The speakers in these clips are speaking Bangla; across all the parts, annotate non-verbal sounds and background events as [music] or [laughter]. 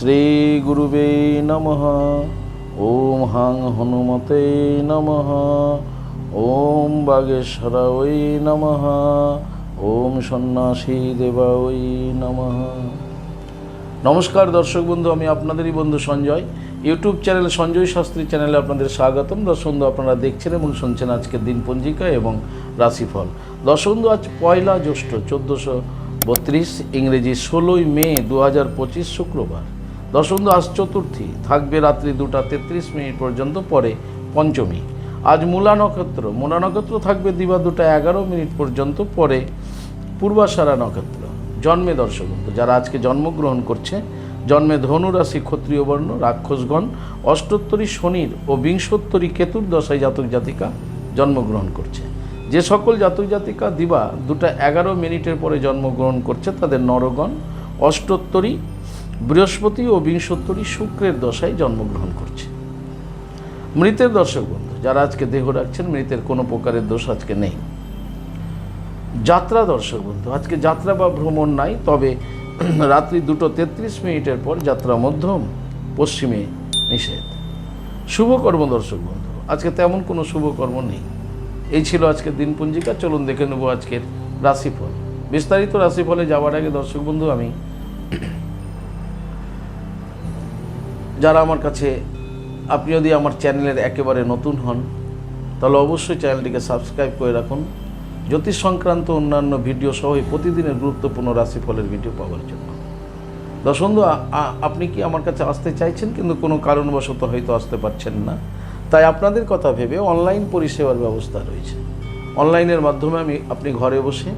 শ্রীগুরুবে নমঃ। ওম হাং হনুমতে নমঃ। ওম বাগেশ্বরায় নমঃ। ওম সন্ন্যাসী দেবায় নমঃ। নমস্কার দর্শক বন্ধু, আমি আপনাদেরই বন্ধু সঞ্জয়। ইউটিউব চ্যানেল সঞ্জয় শাস্ত্রী চ্যানেলে আপনাদের স্বাগতম। দর্শক বন্ধু, আপনারা দেখছেন এবং শুনছেন আজকের দিন পঞ্জিকা এবং রাশিফল। দর্শক বন্ধু, আজ পয়লা জ্যৈষ্ঠ, চোদ্দোশো বত্রিশ, ইংরেজি ষোলোই মে দু হাজার পঁচিশ শুক্রবার। বন্ধু আজ চতুর্থী। থাকবে রাত্রি দুটা তেত্রিশ মিনিট পর্যন্ত, পরে পঞ্চমী। আজ মূলা নক্ষত্র। মূলা নক্ষত্র থাকবে দিবা দুটা এগারো মিনিট পর্যন্ত, পরে পূর্বাশারা নক্ষত্র। জন্মে দর্শক যারা আজকে জন্মগ্রহণ করছে, জন্মে ধনু রাশি ক্ষত্রিয় বর্ণ, রাক্ষসগণ, অষ্টোত্তরী শনির ও বিংশোত্তরী কেতুর দশায় জাতক জাতিকা জন্মগ্রহণ করছে। যে সকল জাতক জাতিকা দিবা দুটা এগারো মিনিটের পরে জন্মগ্রহণ করছে, তাদের নরগণ, অষ্টোত্তরী বৃহস্পতি ও বিংশোত্তরী শুক্রের দশায় জন্মগ্রহণ করছে। মৃতের দর্শক বন্ধু, যারা আজকে দেহ রাখছেন, মৃতের কোনো প্রকারের দোষ আজকে নেই। যাত্রা দর্শক বন্ধু, আজকে যাত্রা বা ভ্রমণ নাই, তবে [clears throat] রাত্রি দুটো তেত্রিশ মিনিটের পর যাত্রা মধ্যম, পশ্চিমে নিষেধ। শুভকর্ম দর্শক বন্ধু, আজকে তেমন কোনো শুভকর্ম নেই। এই ছিল আজকের দিনপঞ্জিকা চলুন দেখে নেব আজকের রাশিফল। বিস্তারিত রাশিফলে যাওয়ার আগে দর্শক বন্ধু, আমি [clears throat] যারা আমার কাছে, আপনি যদি আমার চ্যানেলের একেবারে নতুন হন, তাহলে অবশ্যই চ্যানেলটিকে সাবস্ক্রাইব করে রাখুন। জ্যোতিষ সংক্রান্ত অন্যান্য ভিডিও সহ প্রতিদিনের গুরুত্বপূর্ণ রাশিফলের ভিডিও পাওয়ার জন্য। আ- আপনি কি আমার কাছে আসতে চাইছেন? কিন্তু কোনো কারণবশত হয়তো আসতে পারছেন না। তাই আপনাদের কথা ভেবে অনলাইন পরিষেবার ব্যবস্থা রয়েছে। অনলাইনের মাধ্যমে আমি, আপনি ঘরে বসে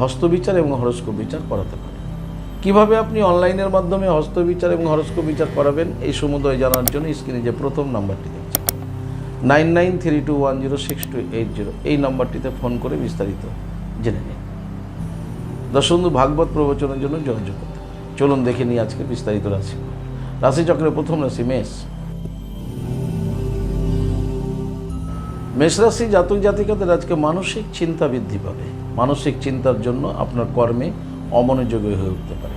হস্তবিচার এবং হরস্কোপ বিচার করাতে পারেন। কীভাবে আপনি অনলাইনের মাধ্যমে হস্তবিচার এবং হরস্কোপ বিচার করাবেন, এই সমুদয় জানার জন্য স্ক্রিনে যে প্রথম নাম্বারটি দেখছেন। Nine nine three two one zero six two eight zero, এই নাম্বারটিতে ফোন করে বিস্তারিত জেনে নিন। দর্শক বন্ধু ভাগবত প্রবচনের জন্য যোগাযোগ করতে চলুন দেখে নিই আজকে বিস্তারিত রাশি। রাশিচক্রের প্রথম রাশি মেষ। মেষ রাশি জাতক জাতিকাদের আজকে মানসিক চিন্তা বৃদ্ধি পাবে। মানসিক চিন্তার জন্য আপনার কর্মে অমনোযোগী হয়ে উঠতে পারে।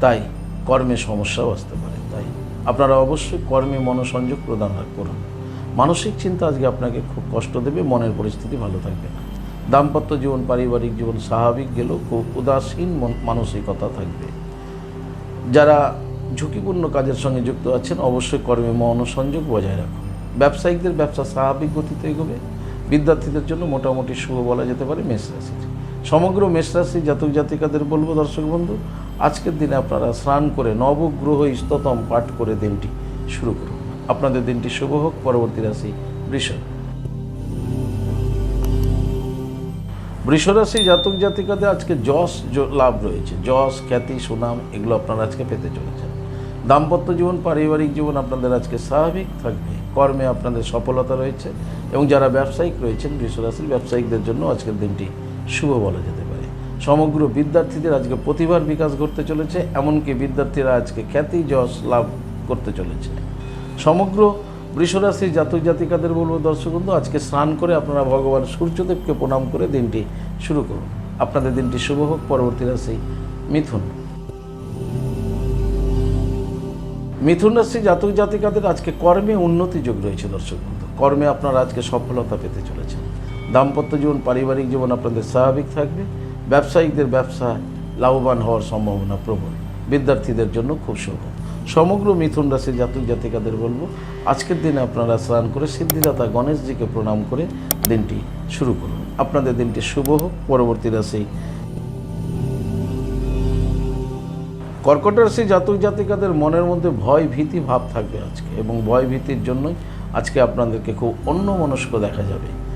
তাই কর্মে সমস্যাও আসতে পারে, তাই আপনারা অবশ্যই কর্মে মনোসংযোগ প্রদান করুন। মানসিক চিন্তা আজকে আপনাকে খুব কষ্ট দেবে, মনের পরিস্থিতি ভালো থাকবে না। দাম্পত্য জীবন, পারিবারিক জীবন, স্বাভাবিক গেলেও খুব উদাসীন মানসিকতা থাকবে। যারা ঝুঁকিপূর্ণ কাজের সঙ্গে যুক্ত আছেন, অবশ্যই কর্মে মনোসংযোগ বজায় রাখুন। ব্যবসায়িকদের ব্যবসা স্বাভাবিক গতিতে এগোবে। বিদ্যার্থীদের জন্য মোটামুটি শুভ বলা যেতে পারে মেষ রাশির। সমগ্র মেষ রাশি জাতক জাতিকাদের বলব, দর্শক বন্ধু, আজকের দিনে আপনারা স্নান করে নবগ্রহ ইস্ততম পাঠ করে দিনটি শুরু করুন। আপনাদের দিনটি শুভ হোক, পরবর্তী রাশি বৃষ। বৃষরাশি জাতক জাতিকাদের আজকে যশ লাভ রয়েছে। যশ, খ্যাতি, সুনাম, এগুলো আপনারা আজকে পেতে চলেছেন। দাম্পত্য জীবন, পারিবারিক জীবন আপনাদের আজকে স্বাভাবিক থাকবে। কর্মে আপনাদের সফলতা রয়েছে এবং যারা ব্যবসায়িক রয়েছেন, বৃষরাশির ব্যবসায়িকদের জন্য আজকের দিনটি শুভ বলা যেতে পারে। সমগ্র বিদ্যার্থীদের আজকে প্রতিভার বিকাশ ঘটতে চলেছে, এমনকি বিদ্যার্থীরা আজকে খ্যাতি, যশ লাভ করতে চলেছে। সমগ্র বৃষরাশি জাতক জাতিকাদের বলব দর্শক বন্ধু আজকে স্নান করে আপনারা ভগবান সূর্যদেবকে প্রণাম করে দিনটি শুরু করুন। আপনাদের দিনটি শুভ হোক, পরবর্তী রাশি মিথুন। মিথুন রাশি জাতক জাতিকাদের আজকে কর্মে উন্নতি যোগ রয়েছে দর্শক বন্ধু কর্মে আপনারা আজকে সফলতা পেতে চলেছেন। দাম্পত্য জীবন, পারিবারিক জীবন আপনাদের স্বাভাবিক থাকবে। ব্যবসায়িকদের ব্যবসা লাভবান হওয়ার সম্ভাবনা প্রবল। বিদ্যার্থীদের জন্য খুব শুভ। সমগ্র মিথুন রাশির জাতক জাতিকাদের বলব, আজকের দিনে আপনারা স্নান করে সিদ্ধিদাতা গণেশজিকে প্রণাম করে দিনটি শুরু করুন। আপনাদের দিনটি শুভ হোক। পরবর্তী রাশি কর্কট রাশি জাতক জাতিকাদের মনের মধ্যে ভয়, ভীতি, ভাব থাকবে আজকে এবং ভয়, ভীতির জন্যই আজকে আপনাদেরকে খুব অন্য মনস্ক দেখা যাবে।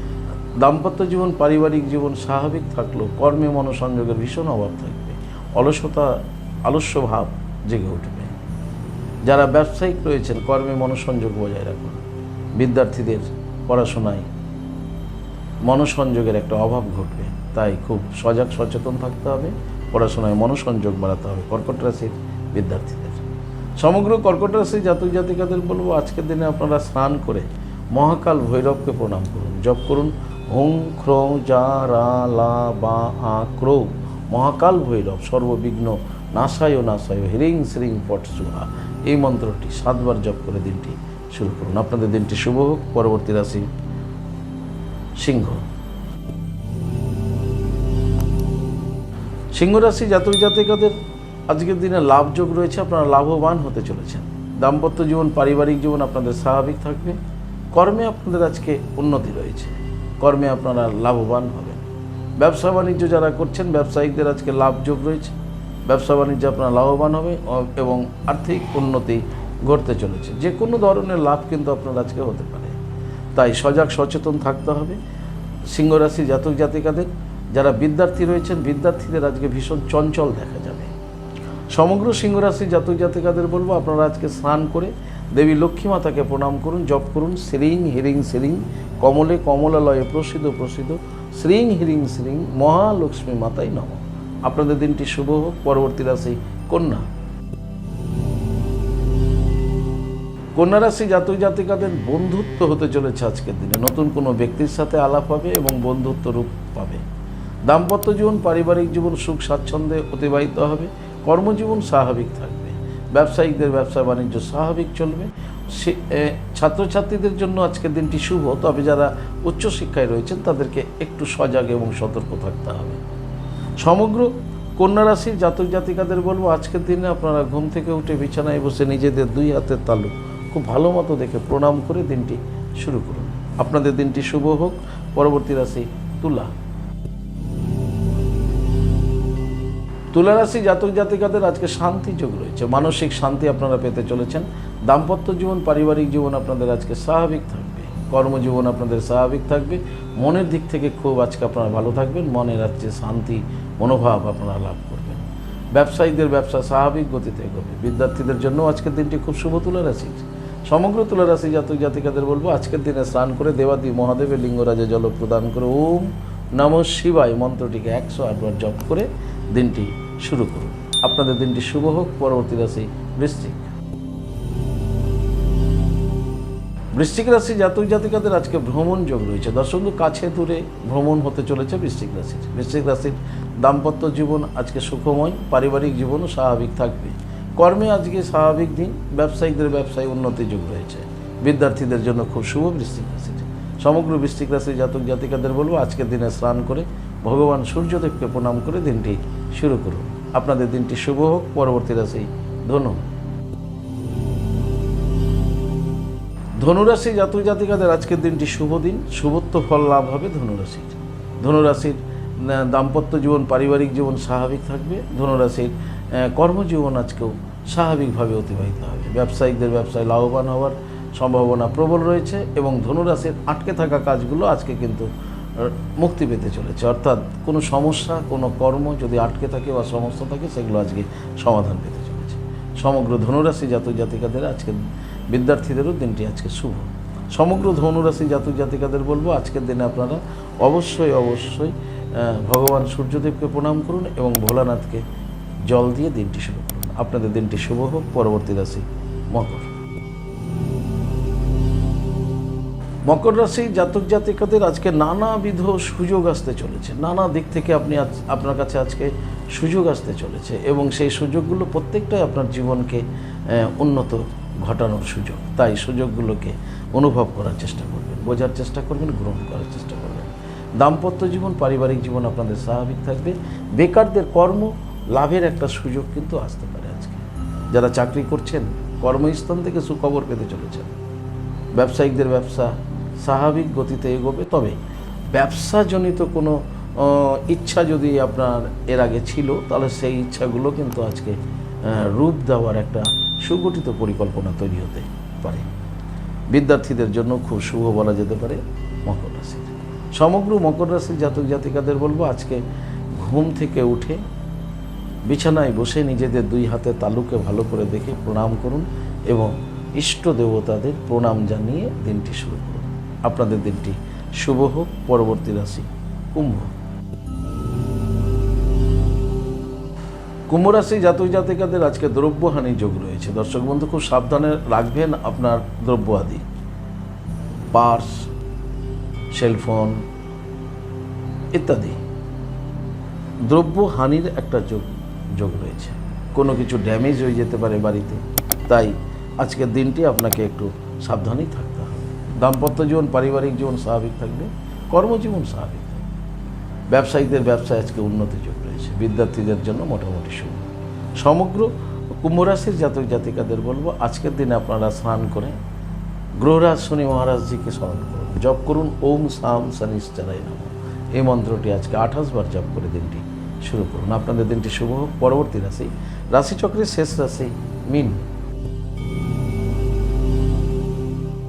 দাম্পত্য জীবন, পারিবারিক জীবন স্বাভাবিক থাকলেও কর্মে মনোসংযোগের ভীষণ অভাব থাকবে। অলসতা আলস্য ভাব জেগে উঠবে। যারা ব্যবসায়িক রয়েছেন, কর্মে মনোসংযোগ বজায় রাখুন। বিদ্যার্থীদের পড়াশোনায় মনোসংযোগের একটা অভাব ঘটবে। তাই খুব সজাগ, সচেতন থাকতে হবে। পড়াশোনায় মনোসংযোগ বাড়াতে হবে কর্কট রাশির বিদ্যার্থীদের। সমগ্র কর্কট রাশি জাতক জাতিকাদের বলব, আজকের দিনে আপনারা স্নান করে মহাকাল ভৈরবকে প্রণাম করুন। জপ করুন হুং খ্রৌ যা রা লা বা আ ক্রৌ। মহাকাল ভৈরব, সর্ববিঘ্ন নাসায় নাসায় হিরিং শ্রিং পট সুহা এই মন্ত্রটি সাতবার জপ করে দিনটি শুরু করুন। আপনাদের দিনটি শুভ হোক। পরবর্তী রাশি সিংহ। সিংহ রাশি জাতক জাতিকাদের আজকের দিনে লাভযোগ রয়েছে। আপনারা লাভবান হতে চলেছেন। দাম্পত্য জীবন, পারিবারিক জীবন আপনাদের স্বাভাবিক থাকবে। কর্মে আপনাদের আজকে উন্নতি রয়েছে। কর্মে আপনারা লাভবান হবেন। ব্যবসা বাণিজ্য যারা করছেন ব্যবসায়িকদের আজকে লাভযোগ রয়েছে। ব্যবসা বাণিজ্য আপনারা লাভবান হবে এবং আর্থিক উন্নতি ঘটতে চলেছে। যে কোনো ধরনের লাভ কিন্তু আপনার আজকে হতে পারে। তাই সজাগ, সচেতন থাকতে হবে। সিংহরাশি জাতক জাতিকাদের, যারা বিদ্যার্থী রয়েছেন, বিদ্যার্থীদের আজকে ভীষণ চঞ্চল দেখা যাবে। সমগ্র সিংহরাশি জাতক জাতিকাদের বলব, আপনারা আজকে স্নান করে দেবী লক্ষ্মী মাতাকে প্রণাম করুন, জপ করুন, শ্রীং হিরিং শ্রীং, কমলে কমলালয়ে প্রসিদ্ধ প্রসিদ্ধ, শ্রীং হিরিং শ্রীং, মহালক্ষ্মী মাতাই নম। আপনাদের দিনটি শুভ হোক, পরবর্তী রাশি কন্যা। কন্যা রাশি জাতক জাতিকাদের বন্ধুত্ব হতে চলেছে আজকের দিনে। নতুন কোনো ব্যক্তির সাথে আলাপ হবে এবং বন্ধুত্ব রূপ পাবে। দাম্পত্য জীবন, পারিবারিক জীবন, সুখ, স্বাচ্ছন্দ্যে অতিবাহিত হবে। কর্মজীবন স্বাভাবিক থাকবে। ব্যবসায়িকদের ব্যবসা বাণিজ্য স্বাভাবিক চলবে। সে- ছাত্রছাত্রীদের জন্য আজকের দিনটি শুভ, তবে যারা উচ্চশিক্ষায় রয়েছেন, তাদেরকে একটু সজাগ এবং সতর্ক থাকতে হবে। সমগ্র কন্যা রাশির জাতক জাতিকাদের বলব, আজকের দিনে আপনারা ঘুম থেকে উঠে বিছানায় বসে নিজেদের দুই হাতের তালু খুব ভালো মতো দেখে প্রণাম করে দিনটি শুরু করুন। আপনাদের দিনটি শুভ হোক। পরবর্তী রাশি তুলা। তুলা রাশি জাতক জাতিকাদের আজকে শান্তি যোগ রয়েছে। মানসিক শান্তি আপনারা পেতে চলেছেন। দাম্পত্য জীবন, পারিবারিক জীবন আপনাদের আজকে স্বাভাবিক থাকবে। কর্মজীবন আপনাদের স্বাভাবিক থাকবে। মনের দিক থেকে খুব আজকে আপনারা ভালো থাকবেন। মনের আজকে শান্তি, মনোভাব আপনারা লাভ করবেন। ব্যবসায়ীদের ব্যবসা স্বাভাবিক গতিতে এগোবে। বিদ্যার্থীদের জন্য আজকের দিনটি খুব শুভ তুলারাশি সমগ্র তুলারাশি জাতক জাতিকাদের বলব, আজকের দিনে স্নান করে দেবাদি মহাদেবের লিঙ্গরাজে জল প্রদান করে ওম নম শিবায়। মন্ত্রটিকে একশো আটবার জপ করে দিনটি শুরু করুন। আপনাদের দিনটি শুভ হোক, পরবর্তী রাশি বৃশ্চিক। বৃশ্চিক রাশি জাতক জাতিকাদের আজকে ভ্রমণ যোগ রয়েছে। দর্শক কাছে দূরে ভ্রমণ হতে চলেছে বৃশ্চিক রাশির। বৃশ্চিক রাশির দাম্পত্য জীবন আজকে সুখময়, পারিবারিক জীবনও স্বাভাবিক থাকবে। কর্মে আজকে স্বাভাবিক দিন ব্যবসায়িকদের ব্যবসায় উন্নতি যোগ রয়েছে। বিদ্যার্থীদের জন্য খুব শুভ বৃশ্চিক রাশির। সমগ্র বৃষ্টিক রাশির জাতক জাতিকাদের বলব, আজকের দিনে স্নান করে ভগবান সূর্যদেবকে প্রণাম করে দিনটি শুরু করুন। আপনাদের দিনটি শুভ হোক, পরবর্তী রাশি ধনু। ধনুরাশি জাতক জাতিকাদের আজকের দিনটি শুভ দিন, শুভত্ব ফল লাভ হবে ধনুরাশির। ধনুরাশির দাম্পত্য জীবন, পারিবারিক জীবন স্বাভাবিক থাকবে। ধনুরাশির কর্মজীবন আজকেও স্বাভাবিকভাবে অতিবাহিত হবে। ব্যবসায়িকদের ব্যবসায় লাভবান হওয়ার সম্ভাবনা প্রবল রয়েছে এবং ধনুরাশির আটকে থাকা কাজগুলো আজকে কিন্তু মুক্তি পেতে চলেছে। অর্থাৎ কোনো সমস্যা, কোনো কর্ম যদি আটকে থাকে বা সমস্যা থাকে, সেগুলো আজকে সমাধান পেতে চলেছে। সমগ্র ধনুরাশি জাতক জাতিকাদের আজকে বিদ্যার্থীদেরও দিনটি আজকে শুভ। সমগ্র ধনুরাশি জাতক জাতিকাদের বলব, আজকের দিনে আপনারা অবশ্যই অবশ্যই ভগবান সূর্যদেবকে প্রণাম করুন এবং ভোলানাথকে জল দিয়ে দিনটি শুরু করুন। আপনাদের দিনটি শুভ হোক। পরবর্তী রাশি মকর। মকর রাশি জাতক জাতিকাদের আজকে নানাবিধ সুযোগ আসতে চলেছে। নানা দিক থেকে আপনি আজ, আপনার কাছে আজকে সুযোগ আসতে চলেছে এবং সেই সুযোগগুলো প্রত্যেকটাই আপনার জীবনকে উন্নত ঘটানোর সুযোগ। তাই সুযোগগুলোকে অনুভব করার চেষ্টা করবেন, বোঝার চেষ্টা করবেন, গ্রহণ করার চেষ্টা করবেন। দাম্পত্য জীবন, পারিবারিক জীবন আপনাদের স্বাভাবিক থাকবে। বেকারদের কর্ম, লাভের একটা সুযোগ কিন্তু আসতে পারে আজকে। যারা চাকরি করছেন, কর্মস্থান থেকে সুখবর পেতে চলেছেন। ব্যবসায়িকদের ব্যবসা স্বাভাবিক গতিতে এগোবে। তবে ব্যবসাজনিত কোনো ইচ্ছা যদি আপনার এর আগে ছিল, তাহলে সেই ইচ্ছাগুলো কিন্তু আজকে রূপ দেওয়ার একটা সুগঠিত পরিকল্পনা তৈরি হতে পারে। বিদ্যার্থীদের জন্য খুব শুভ বলা যেতে পারে মকর রাশির সমগ্র মকর রাশির জাতক জাতিকাদের বলব, আজকে ঘুম থেকে উঠে বিছানায় বসে নিজেদের দুই হাতে তালুকে ভালো করে দেখে প্রণাম করুন এবং ইষ্ট দেবতাদের প্রণাম জানিয়ে দিনটি শুরু করুন। আপনাদের দিনটি শুভ হোক, পরবর্তী রাশি কুম্ভ। কুম্ভ রাশি জাতক জাতিকাদের আজকে দ্রব্যহানি যোগ রয়েছে। দর্শক বন্ধু, খুব সাবধানে রাখবেন আপনার দ্রব্য আদি পার্স, সেলফোন ইত্যাদি। দ্রব্য হানির একটা যোগ যোগ রয়েছে। কোনো কিছু ড্যামেজ হয়ে যেতে পারে বাড়িতে। তাই আজকের দিনটি আপনাকে একটু সাবধানেই থাকতে হবে দাম্পত্য জীবন, পারিবারিক জীবন স্বাভাবিক থাকবে, কর্মজীবন স্বাভাবিক ব্যবসায়ীদের ব্যবসায় আজকে উন্নতি যোগ রয়েছে, বিদ্যার্থীদের জন্য মোটামুটি শুভ। সমগ্র কুম্ভরাশির জাতক জাতিকাদের বলব, আজকের দিনে আপনারা স্নান করে গ্রহরাজ শনি মহারাজজিকে স্মরণ করুন, জপ করুন, ওম সাম শনিশ্চরাই নাম। এই মন্ত্রটি আজকে আঠাশ বার জপ করে দিনটি শুরু করুন। আপনাদের দিনটি শুভ হোক। পরবর্তী রাশি, রাশিচক্রের শেষ রাশি, মিন।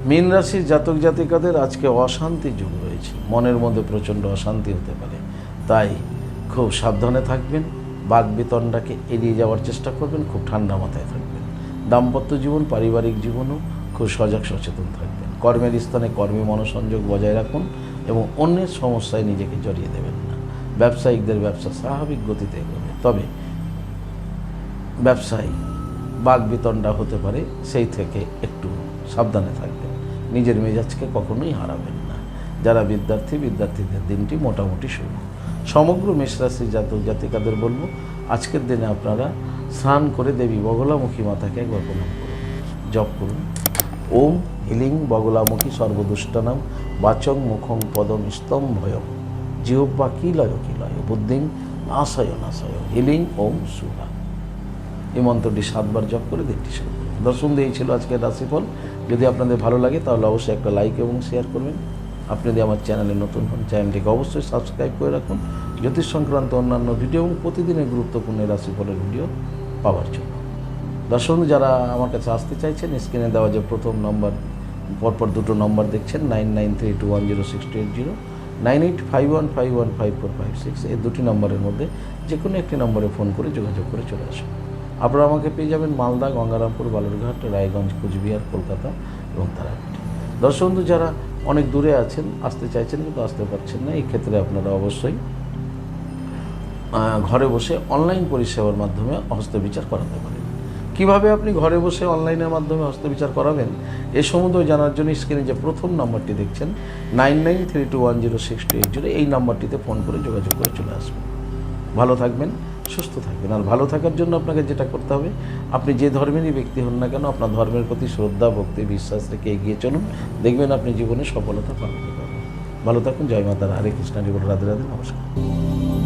মীন রাশির জাতক জাতিকাদের আজকে অশান্তি যুগ রয়েছে। মনের মধ্যে প্রচণ্ড অশান্তি হতে পারে। তাই খুব সাবধানে থাকবেন বাঘ বিতণ্ডাকে এড়িয়ে যাওয়ার চেষ্টা করবেন, খুব ঠান্ডা মাথায় থাকবেন। দাম্পত্য জীবন, পারিবারিক জীবনও খুব সজাগ সচেতন থাকবেন। কর্মের স্থানে কর্মী মনোসংযোগ বজায় রাখুন এবং অন্যের সমস্যায় নিজেকে জড়িয়ে দেবেন না। ব্যবসায়িকদের ব্যবসা স্বাভাবিক গতিতে এগোবে। তবে ব্যবসায়ী বাঘ বিতণ্ডা হতে পারে, সেই থেকে একটু সাবধানে থাকবেন। নিজের মেজাজকে কখনোই হারাবেন না। যারা বিদ্যার্থী, বিদ্যার্থীদের দিনটি মোটামুটি শুভ। সমগ্র মেষরাশি জাতক জাতিকাদের বলব, আজকের দিনে আপনারা স্নান করে দেবী বগলামুখী মাতাকে একবার প্রণাম করুন। জপ করুন। ওম হিলিং বগলামুখী সর্বদুষ্টনাম বাচং মুখং পদম স্তম ভয়ম জিহ্বা কিলয় কিলয়, বুদ্ধিং নাশয় নাশয়। হিলিং, ওম সুরা এই মন্ত্রটি সাতবার জপ করে দিনটি শুরু দর্শন এই ছিল আজকের রাশিফল। যদি আপনাদের ভালো লাগে, তাহলে অবশ্যই একটা লাইক এবং শেয়ার করবেন। আপনি যদি আমার চ্যানেলে নতুন হন চ্যানেলটিকে অবশ্যই সাবস্ক্রাইব করে রাখুন। জ্যোতিষ সংক্রান্ত অন্যান্য ভিডিও এবং প্রতিদিনের গুরুত্বপূর্ণ রাশিফলের ভিডিও পাওয়ার জন্য। দর্শক বন্ধু যারা আমার কাছে আসতে চাইছেন স্ক্রিনে দেওয়া যে প্রথম নম্বর পরপর দুটো নম্বর দেখছেন nine nine three two one zero six two eight zero nine eight five one five one five four five six এই দুটি নম্বরের মধ্যে যে কোনো একটি নম্বরে ফোন করে যোগাযোগ করে চলে আসুন। আপনারা আমাকে পেয়ে যাবেন মালদা, গঙ্গারামপুর, বালুরঘাট, রায়গঞ্জ, কুচবিহার, কলকাতা এবং তারাপীঠ। দর্শক বন্ধু, যারা অনেক দূরে আছেন, আসতে চাইছেন কিন্তু আসতে পারছেন না, এই ক্ষেত্রে আপনারা অবশ্যই ঘরে বসে অনলাইন পরিষেবার মাধ্যমে হস্তবিচার করাতে পারেন। কীভাবে আপনি ঘরে বসে অনলাইনের মাধ্যমে হস্তবিচার করাবেন? এ সম্বন্ধে জানার জন্য স্ক্রিনে যে প্রথম নাম্বারটি দেখছেন, nine nine three two one zero six two eight zero, এই নাম্বারটিতে ফোন করে যোগাযোগ করে চলে আসবেন। ভালো থাকবেন সুস্থ থাকবেন। আর ভালো থাকার জন্য আপনাকে যেটা করতে হবে, আপনি যে ধর্মেরই ব্যক্তি হন না কেন, আপনার ধর্মের প্রতি শ্রদ্ধা, ভক্তি, বিশ্বাস রেখে এগিয়ে চলুন। দেখবেন আপনি জীবনে সফলতা পাবেন। ভালো থাকুন। জয় মাতার। হরে কৃষ্ণ। জীবন রাধে রাধে। নমস্কার।